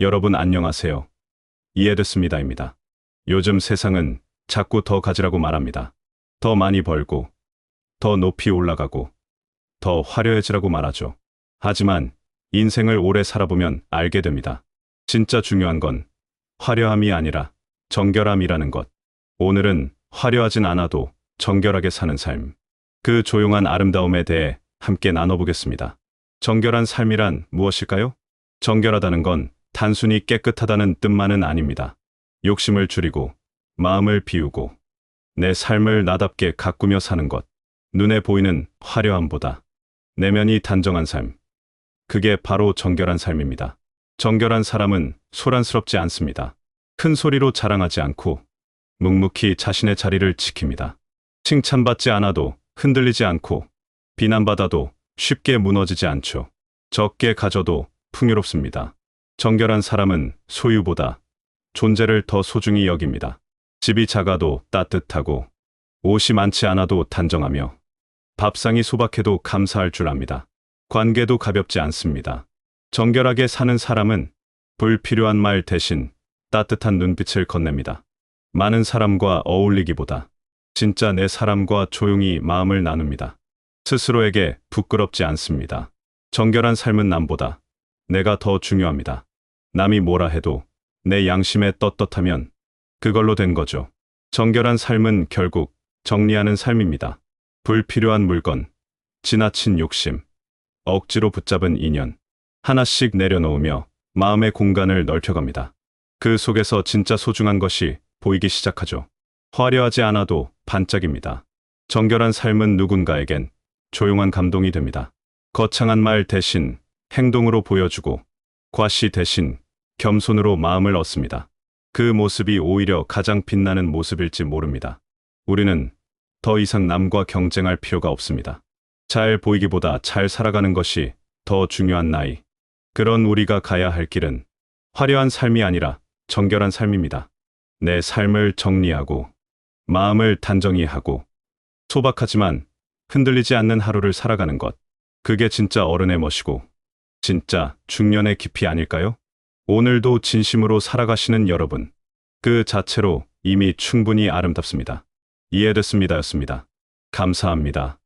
여러분 안녕하세요. 이해됐습니다입니다. 요즘 세상은 자꾸 더 가지라고 말합니다. 더 많이 벌고, 더 높이 올라가고, 더 화려해지라고 말하죠. 하지만 인생을 오래 살아보면 알게 됩니다. 진짜 중요한 건 화려함이 아니라 정결함이라는 것. 오늘은 화려하진 않아도 정결하게 사는 삶. 그 조용한 아름다움에 대해 함께 나눠보겠습니다. 정결한 삶이란 무엇일까요? 정결하다는 건 단순히 깨끗하다는 뜻만은 아닙니다. 욕심을 줄이고, 마음을 비우고, 내 삶을 나답게 가꾸며 사는 것. 눈에 보이는 화려함보다 내면이 단정한 삶. 그게 바로 정결한 삶입니다. 정결한 사람은 소란스럽지 않습니다. 큰 소리로 자랑하지 않고 묵묵히 자신의 자리를 지킵니다. 칭찬받지 않아도 흔들리지 않고 비난받아도 쉽게 무너지지 않죠. 적게 가져도 풍요롭습니다. 정결한 사람은 소유보다 존재를 더 소중히 여깁니다. 집이 작아도 따뜻하고 옷이 많지 않아도 단정하며 밥상이 소박해도 감사할 줄 압니다. 관계도 가볍지 않습니다. 정결하게 사는 사람은 불필요한 말 대신 따뜻한 눈빛을 건넵니다. 많은 사람과 어울리기보다 진짜 내 사람과 조용히 마음을 나눕니다. 스스로에게 부끄럽지 않습니다. 정결한 삶은 남보다 내가 더 중요합니다. 남이 뭐라 해도 내 양심에 떳떳하면 그걸로 된 거죠. 정결한 삶은 결국 정리하는 삶입니다. 불필요한 물건, 지나친 욕심, 억지로 붙잡은 인연, 하나씩 내려놓으며 마음의 공간을 넓혀갑니다. 그 속에서 진짜 소중한 것이 보이기 시작하죠. 화려하지 않아도 반짝입니다. 정결한 삶은 누군가에겐 조용한 감동이 됩니다. 거창한 말 대신 행동으로 보여주고 과시 대신 겸손으로 마음을 얻습니다. 그 모습이 오히려 가장 빛나는 모습일지 모릅니다. 우리는 더 이상 남과 경쟁할 필요가 없습니다. 잘 보이기보다 잘 살아가는 것이 더 중요한 나이. 그런 우리가 가야 할 길은 화려한 삶이 아니라 정결한 삶입니다. 내 삶을 정리하고 마음을 단정히 하고 소박하지만 흔들리지 않는 하루를 살아가는 것. 그게 진짜 어른의 멋이고 진짜 중년의 깊이 아닐까요? 오늘도 진심으로 살아가시는 여러분. 그 자체로 이미 충분히 아름답습니다. 이해됐습니다였습니다. 감사합니다.